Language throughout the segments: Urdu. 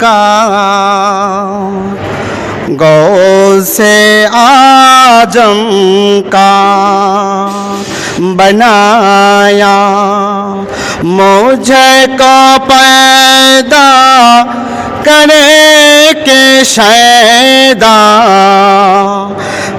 کا گو سے آجم کا بنایا مجھے کو پیدا کرے کے شیدا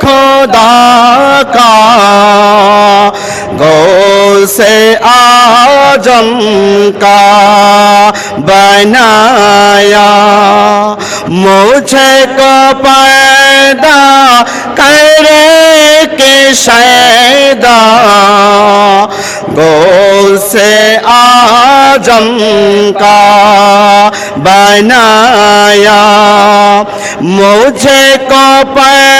خدا کا گو سے آجم کا بنایا مجھے کو پیدا کرے کے شیدا گو سے آجم کا بنایا مجھے کو پیدا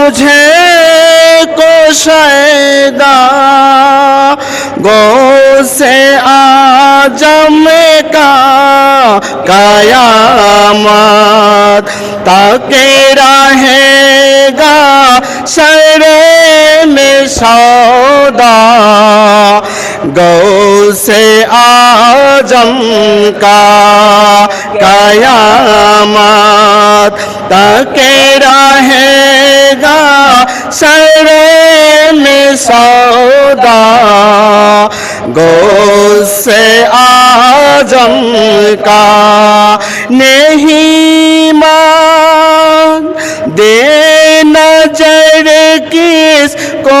مجھے کو شیدہ گو سے آجم کا قیامت تاکہ رہے گا شر میں سودا گو سے آجم کا قیامت تاکہ سر میں سودا گو سے آجم کا نہیں مان دے نجر کس کو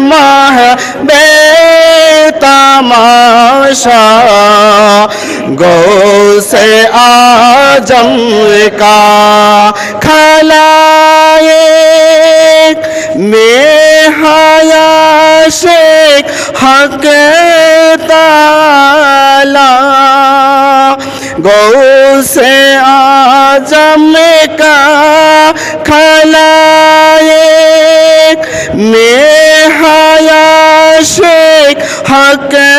ماہ بے تماشا گو سے آجم کا کھلا ایک میں حیا شیخ حق تالا گو سے آجم کا کھلائے میں হায়াশেক হকে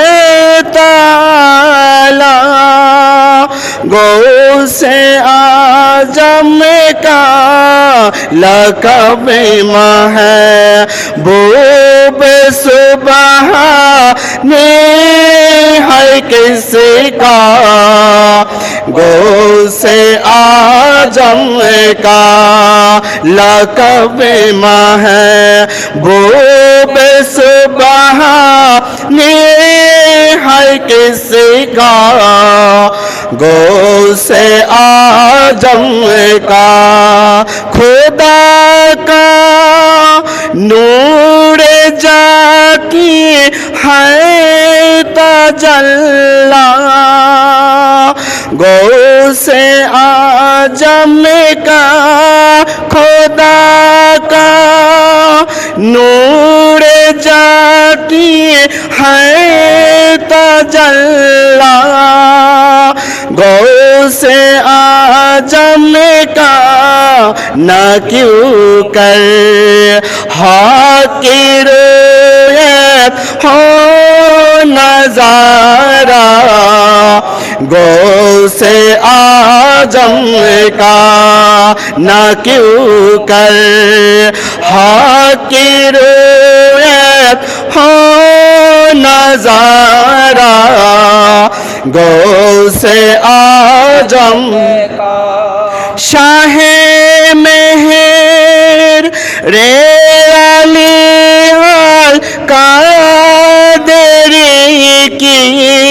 তালা গৌসে আজম কা লকবে মহ বুব সুবহ নে হায় কিসে گو سے آجم کا لقب ماں ہے۔ بو بس بہا ہے کسی کا؟ گو سے آجم کا خدا کا نور جا کی ہے تجلہ سے آجم کا خدا کا نور جاتی ہے تجلا گو سے آجم کا نہ کیوں کر حاکر ہو نظارہ گو سے آجم کا نہ کیوں کر؟ حاکر ہو نظارہ گو سے آجم شاہ مہر رے علی حال قادری کی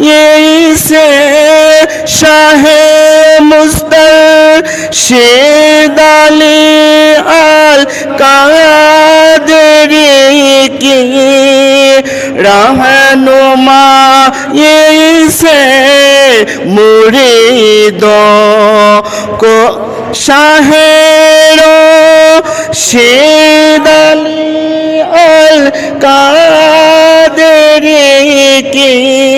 رہنمائی سے شاہ مستر مسترشد علی القادری کی رہنما رہنمائی سے مریدوں کو شاہروں شید علی القادری کی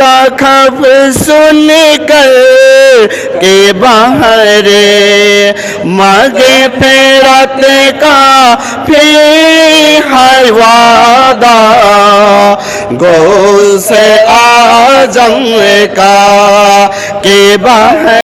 لا سن کر کے باہر مگے پیرت کا پھر ہر وعدہ گو سے آجم کا کے باہر